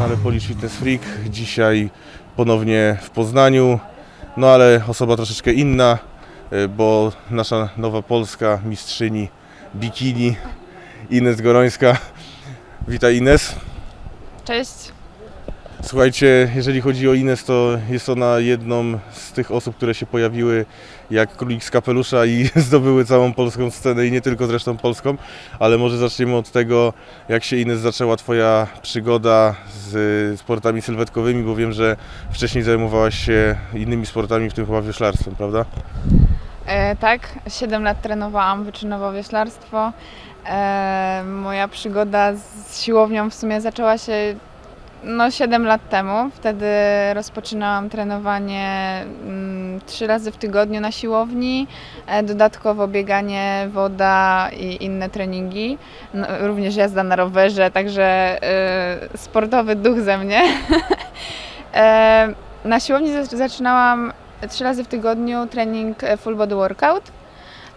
kanale Polish Fitness Freak. Dzisiaj ponownie w Poznaniu, no ale osoba troszeczkę inna, y, bo nasza nowa polska mistrzyni bikini Ines Gorońska. Witaj Ines. Cześć. Słuchajcie, jeżeli chodzi o Ines, to jest ona jedną z tych osób, które się pojawiły jak królik z kapelusza i zdobyły całą polską scenę i nie tylko zresztą polską, ale może zaczniemy od tego, jak się Ines zaczęła Twoja przygoda z sportami sylwetkowymi, bo wiem, że wcześniej zajmowałaś się innymi sportami, w tym chyba wioślarstwem, prawda? E, tak, 7 lat trenowałam wyczynowo wioślarstwo. E, moja przygoda z siłownią w sumie zaczęła się no 7 lat temu. Wtedy rozpoczynałam trenowanie mm, 3 razy w tygodniu na siłowni, e, dodatkowo bieganie, woda i inne treningi. No, również jazda na rowerze, także e, sportowy duch ze mnie. e, na siłowni zac- zaczynałam trzy razy w tygodniu trening full body workout.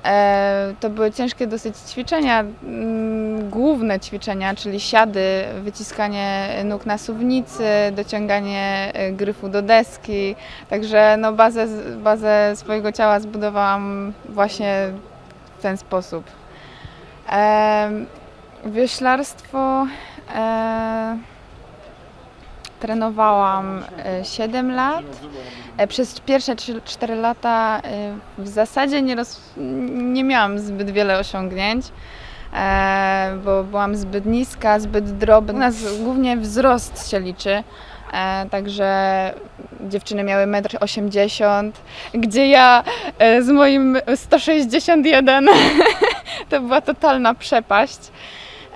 E, To były ciężkie dosyć ćwiczenia, mm, główne ćwiczenia, czyli siady, wyciskanie nóg na suwnicy, dociąganie e, gryfu do deski. Także no bazę, bazę swojego ciała zbudowałam właśnie w ten sposób. E, Wioślarstwo e, trenowałam e, 7 lat. E, Przez pierwsze 4 lata e, w zasadzie nie, roz, nie miałam zbyt wiele osiągnięć, e, bo byłam zbyt niska, zbyt drobna. U nas głównie wzrost się liczy. E, także dziewczyny miały 1,80 m, gdzie ja e, z moim 161 to była totalna przepaść.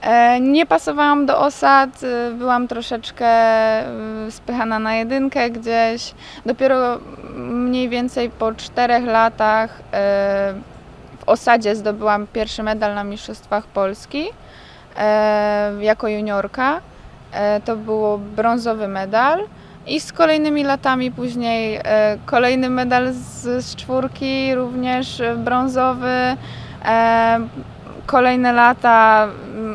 E, Nie pasowałam do osad, e, byłam troszeczkę e, spychana na jedynkę gdzieś. Dopiero mniej więcej po czterech latach w osadzie zdobyłam pierwszy medal na Mistrzostwach Polski jako juniorka. To był brązowy medal. I z kolejnymi latami później kolejny medal z, z czwórki, również brązowy. Kolejne lata,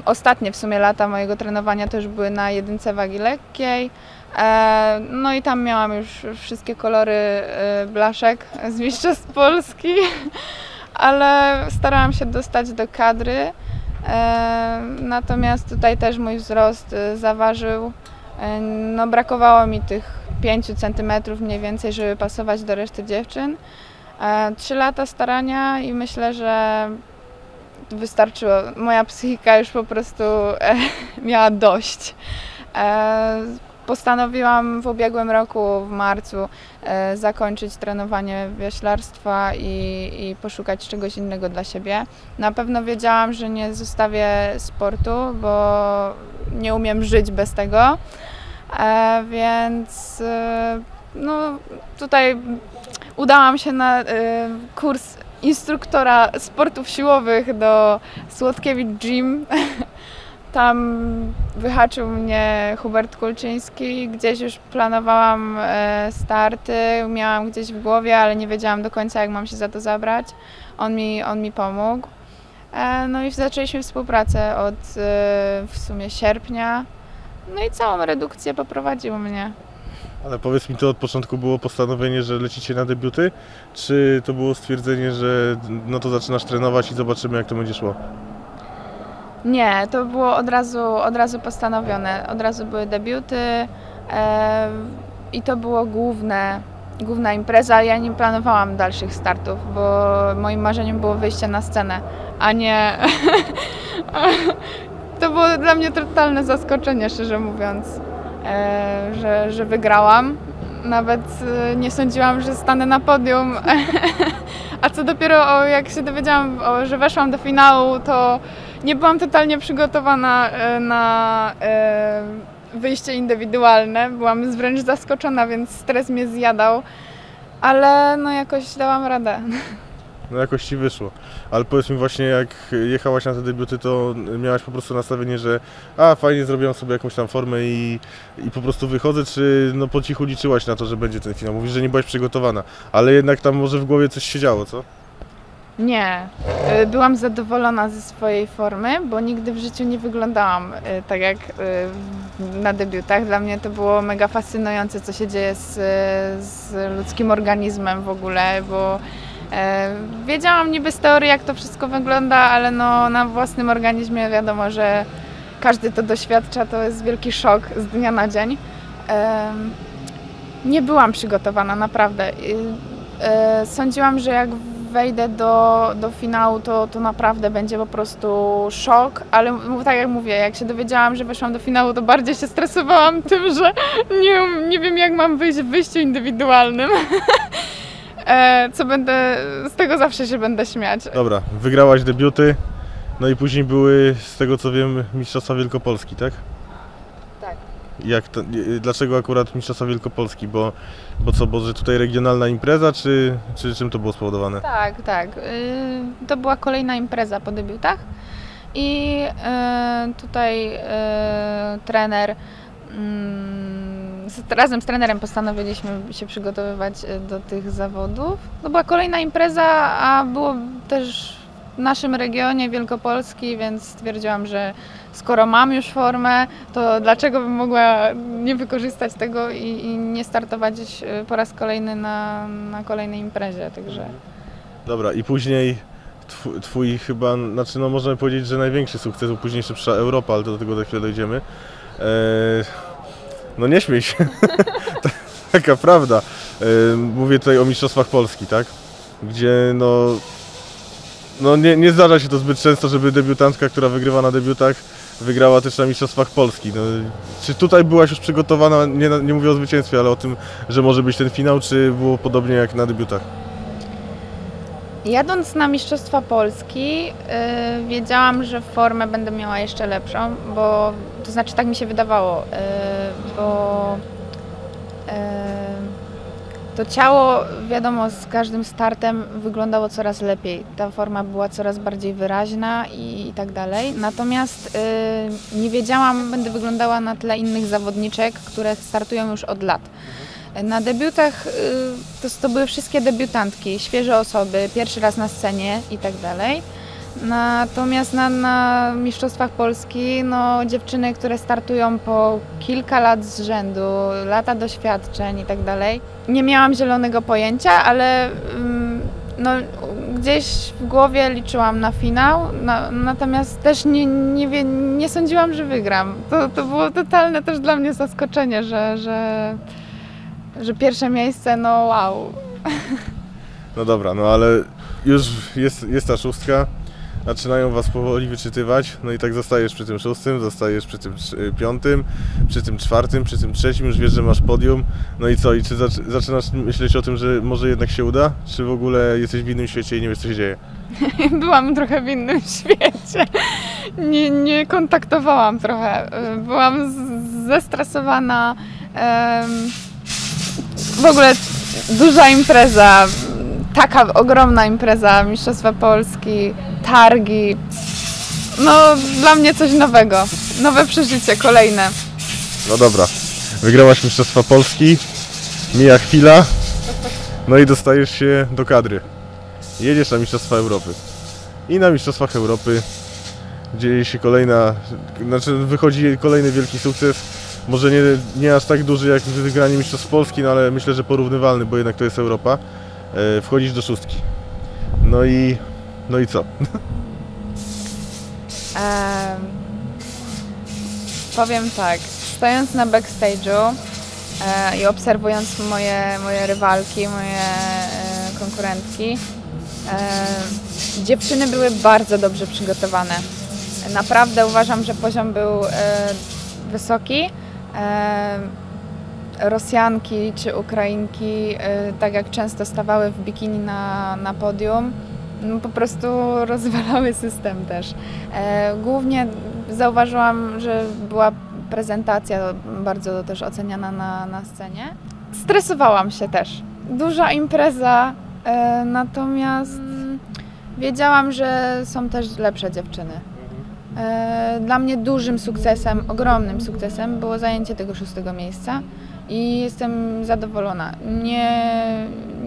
ostatnie w sumie lata mojego trenowania też były na jedynce wagi lekkiej. E, No i tam miałam już wszystkie kolory e, blaszek z Mistrzostw Polski, ale starałam się dostać do kadry. E, Natomiast tutaj też mój wzrost zaważył. No brakowało mi tych 5 centymetrów mniej więcej, żeby pasować do reszty dziewczyn. Trzy lata starania i myślę, że wystarczyło. Moja psychika już po prostu e, miała dość. E, postanowiłam w ubiegłym roku, w marcu, e, zakończyć trenowanie wioślarstwa i, i poszukać czegoś innego dla siebie. Na pewno wiedziałam, że nie zostawię sportu, bo nie umiem żyć bez tego. E, więc e, no, tutaj udałam się na e, kurs instruktora sportów siłowych do Słodkiewicz Gym. Tam wyhaczył mnie Hubert Kulczyński. Gdzieś już planowałam e, starty, miałam gdzieś w głowie, ale nie wiedziałam do końca, jak mam się za to zabrać. On mi, on mi pomógł. E, No i zaczęliśmy współpracę od e, w sumie sierpnia. No i całą redukcję poprowadził mnie. Ale powiedz mi, to od początku było postanowienie, że lecicie na debiuty, czy to było stwierdzenie, że no to zaczynasz trenować i zobaczymy jak to będzie szło? Nie, to było od razu, od razu postanowione. Od razu były debiuty e, i to było główne, główna impreza. Ja nie planowałam dalszych startów, bo moim marzeniem było wyjście na scenę, a nie. to było dla mnie totalne zaskoczenie, szczerze mówiąc, że, że wygrałam. Nawet e, nie sądziłam, że stanę na podium. A co dopiero jak się dowiedziałam, że weszłam do finału, to nie byłam totalnie przygotowana e, na e, wyjście indywidualne. Byłam wręcz zaskoczona, więc stres mnie zjadał, ale no jakoś dałam radę. No jakoś ci wyszło. Ale powiedz mi właśnie, jak jechałaś na te debiuty, to miałaś po prostu nastawienie, że a fajnie zrobiłam sobie jakąś tam formę i, i po prostu wychodzę, czy no po cichu liczyłaś na to, że będzie ten finał? Mówisz, że nie byłaś przygotowana, ale jednak tam może w głowie coś się działo, co? Nie. Y, Byłam zadowolona ze swojej formy, bo nigdy w życiu nie wyglądałam y, tak jak w- na debiutach. Dla mnie to było mega fascynujące, co się dzieje z, z ludzkim organizmem w ogóle, bo e, wiedziałam niby z teorii, jak to wszystko wygląda, ale no, na własnym organizmie wiadomo, że każdy to doświadcza, to jest wielki szok z dnia na dzień. Em, nie byłam przygotowana, naprawdę. E, Sądziłam, że jak wejdę do, do finału, to, to naprawdę będzie po prostu szok, ale tak jak mówię, jak się dowiedziałam, że weszłam do finału, to bardziej się stresowałam tym, że nie, nie wiem jak mam wyjść w wyjściu indywidualnym. E, Co będę, z tego zawsze się będę śmiać. Dobra, wygrałaś debiuty, no i później były, z tego co wiem, Mistrzostwa Wielkopolski, tak? Tak. Jak to, y, dlaczego akurat Mistrzostwa Wielkopolski? Bo, bo co, bo że tutaj regionalna impreza, czy, czy czym to było spowodowane? Tak, tak. Y, To była kolejna impreza po debiutach i y, tutaj y, trener mm, razem z trenerem postanowiliśmy się przygotowywać y, do tych zawodów. To była kolejna impreza, a było też w naszym regionie Wielkopolski, więc stwierdziłam, że skoro mam już formę, to dlaczego bym mogła nie wykorzystać tego i, i nie startować y, po raz kolejny na, na kolejnej imprezie, także... Dobra, i później twój, chyba, znaczy no możemy powiedzieć, że największy sukces, bo później przyszła Europa, ale do tego za chwilę dojdziemy. Eee, no nie śmiej się, taka prawda. Mówię tutaj o Mistrzostwach Polski, tak? Gdzie no, no nie, nie zdarza się to zbyt często, żeby debiutantka, która wygrywa na debiutach, wygrała też na Mistrzostwach Polski. No, czy tutaj byłaś już przygotowana, nie, nie mówię o zwycięstwie, ale o tym, że może być ten finał, czy było podobnie jak na debiutach? Jadąc na Mistrzostwa Polski, yy, wiedziałam, że formę będę miała jeszcze lepszą, bo to znaczy tak mi się wydawało, yy, bo yy, to ciało, wiadomo, z każdym startem wyglądało coraz lepiej. Ta forma była coraz bardziej wyraźna i, i tak dalej. Natomiast yy, nie wiedziałam, będę wyglądała na tle innych zawodniczek, które startują już od lat. Na debiutach y, to, to były wszystkie debiutantki, świeże osoby, pierwszy raz na scenie i tak dalej. Natomiast na, na Mistrzostwach Polski no, dziewczyny, które startują po kilka lat z rzędu, lata doświadczeń i tak dalej. Nie miałam zielonego pojęcia, ale ym, no, gdzieś w głowie liczyłam na finał, na, natomiast też nie, nie, wie, nie sądziłam, że wygram. To, to było totalne też dla mnie zaskoczenie, że, że, że pierwsze miejsce, no wow. No dobra, no ale już jest, jest ta szóstka, zaczynają Was powoli wyczytywać, no i tak zostajesz przy tym szóstym, zostajesz przy tym trz- piątym, przy tym czwartym, przy tym trzecim, już wiesz, że masz podium, no i co, i czy zac- zaczynasz myśleć o tym, że może jednak się uda, czy w ogóle jesteś w innym świecie i nie wiesz, co się dzieje? Byłam trochę w innym świecie. Nie, nie kontaktowałam trochę. Y, Byłam zestresowana. em, W ogóle duża impreza, taka ogromna impreza, Mistrzostwa Polski, targi. No, dla mnie coś nowego. Nowe przeżycie, kolejne. No dobra, wygrałaś Mistrzostwa Polski, mija chwila, no i dostajesz się do kadry. Jedziesz na Mistrzostwa Europy. I na Mistrzostwach Europy dzieje się kolejna, znaczy wychodzi kolejny wielki sukces. Może nie, nie aż tak duży jak wygranie Mistrzostw Polski, no ale myślę, że porównywalny, bo jednak to jest Europa. E, Wchodzisz do szóstki. No i, no i co? Em, powiem tak, stojąc na backstage'u e, i obserwując moje, moje rywalki, moje e, konkurentki, e, dziewczyny były bardzo dobrze przygotowane. Naprawdę uważam, że poziom był e, wysoki. Rosjanki czy Ukrainki, e, tak jak często stawały w bikini na, na podium, no, po prostu rozwalały system też. E, Głównie zauważyłam, że była prezentacja bardzo też oceniana na, na scenie. Stresowałam się też. Duża impreza, e, natomiast wiedziałam, że są też lepsze dziewczyny. E, Dla mnie dużym sukcesem, ogromnym sukcesem było zajęcie tego szóstego miejsca i jestem zadowolona. Nie,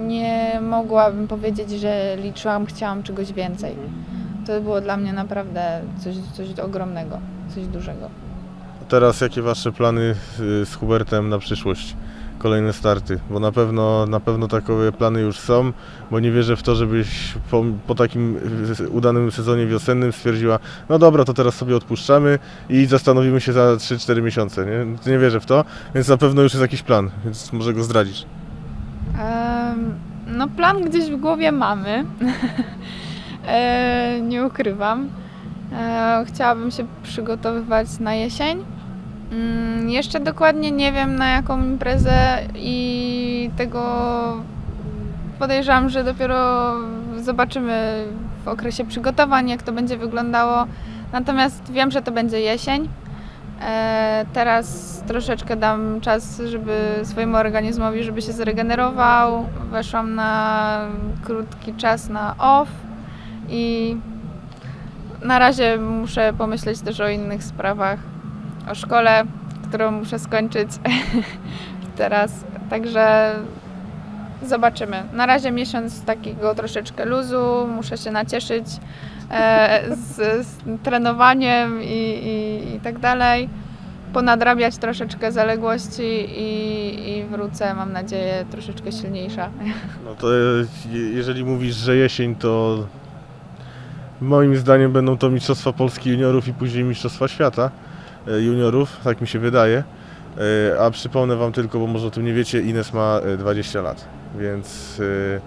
nie mogłabym powiedzieć, że liczyłam, chciałam czegoś więcej. To było dla mnie naprawdę coś, coś ogromnego, coś dużego. Teraz jakie wasze plany z Hubertem na przyszłość? Kolejne starty, bo na pewno, na pewno takowe plany już są, bo nie wierzę w to, żebyś po, po takim udanym sezonie wiosennym stwierdziła, no dobra, to teraz sobie odpuszczamy i zastanowimy się za 3-4 miesiące, nie? Nie wierzę w to, więc na pewno już jest jakiś plan, więc może go zdradzisz. No plan gdzieś w głowie mamy. E, nie ukrywam. E, Chciałabym się przygotowywać na jesień. Mm, Jeszcze dokładnie nie wiem na jaką imprezę i tego podejrzewam, że dopiero zobaczymy w okresie przygotowań, jak to będzie wyglądało. Natomiast wiem, że to będzie jesień. E, Teraz troszeczkę dam czas, żeby swojemu organizmowi, żeby się zregenerował. Weszłam na krótki czas na off i na razie muszę pomyśleć też o innych sprawach, o szkole, którą muszę skończyć teraz. Także zobaczymy. Na razie miesiąc takiego troszeczkę luzu, muszę się nacieszyć e, z, z trenowaniem i, i, i tak dalej. Ponadrabiać troszeczkę zaległości i, i wrócę, mam nadzieję, troszeczkę silniejsza. No to e, je- jeżeli mówisz, że jesień, to moim zdaniem będą to Mistrzostwa Polski Juniorów i później Mistrzostwa Świata Juniorów, tak mi się wydaje. E, A przypomnę Wam tylko, bo może o tym nie wiecie, Ines ma e, 20 lat, więc e,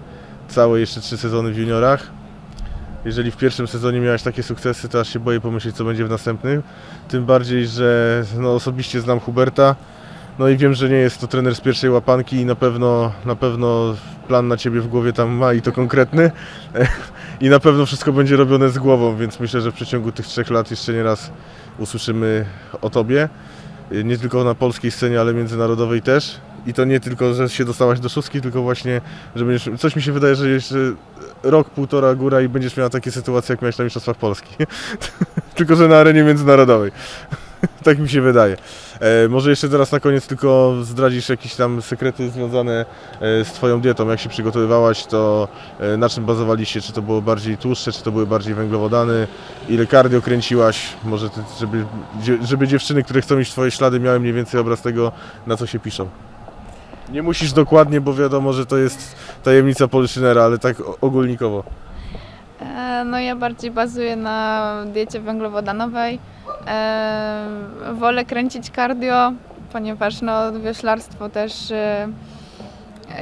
całe jeszcze 3 sezony w juniorach. Jeżeli w pierwszym sezonie miałaś takie sukcesy, to aż się boję pomyśleć, co będzie w następnym. Tym bardziej, że no, osobiście znam Huberta. No i wiem, że nie jest to trener z pierwszej łapanki i na pewno, na pewno plan na Ciebie w głowie tam ma i to konkretny. I na pewno wszystko będzie robione z głową, więc myślę, że w przeciągu tych trzech lat jeszcze nie raz usłyszymy o Tobie. Nie tylko na polskiej scenie, ale międzynarodowej też. I to nie tylko, że się dostałaś do szóstki, tylko właśnie, że będziesz... Coś mi się wydaje, że jeszcze rok, półtora góra i będziesz miała takie sytuacje, jak miałeś na Mistrzostwach Polski. tylko, że na arenie międzynarodowej. tak mi się wydaje. E, może jeszcze teraz na koniec tylko zdradzisz jakieś tam sekrety związane e, z Twoją dietą, jak się przygotowywałaś, to e, na czym bazowaliście, czy to było bardziej tłuszcze, czy to były bardziej węglowodany, ile cardio kręciłaś, może ty, żeby, żeby dziewczyny, które chcą w Twoje ślady miały mniej więcej obraz tego, na co się piszą. Nie musisz dokładnie, bo wiadomo, że to jest tajemnica Poliszynera, ale tak ogólnikowo. E, No ja bardziej bazuję na diecie węglowodanowej. E, Wolę kręcić cardio, ponieważ no, wioślarstwo też e,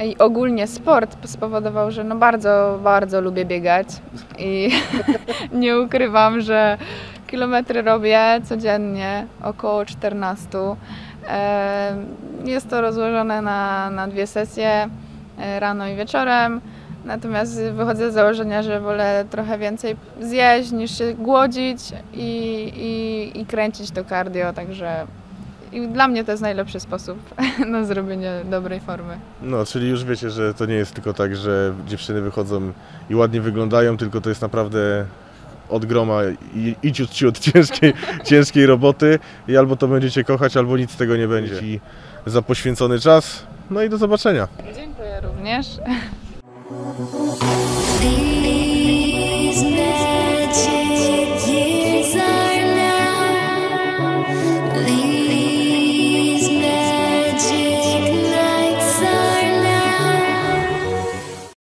i ogólnie sport spowodował, że no bardzo, bardzo lubię biegać i nie ukrywam, że kilometry robię codziennie, około 14. E, Jest to rozłożone na, na dwie sesje, rano i wieczorem. Natomiast wychodzę z założenia, że wolę trochę więcej zjeść niż się głodzić i, i, i kręcić to cardio, także i dla mnie to jest najlepszy sposób na zrobienie dobrej formy. No, czyli już wiecie, że to nie jest tylko tak, że dziewczyny wychodzą i ładnie wyglądają, tylko to jest naprawdę od groma i, i ciut, ciut ciężkiej, ciężkiej roboty i albo to będziecie kochać, albo nic z tego nie będzie. I za poświęcony czas, no i do zobaczenia. Dziękuję również.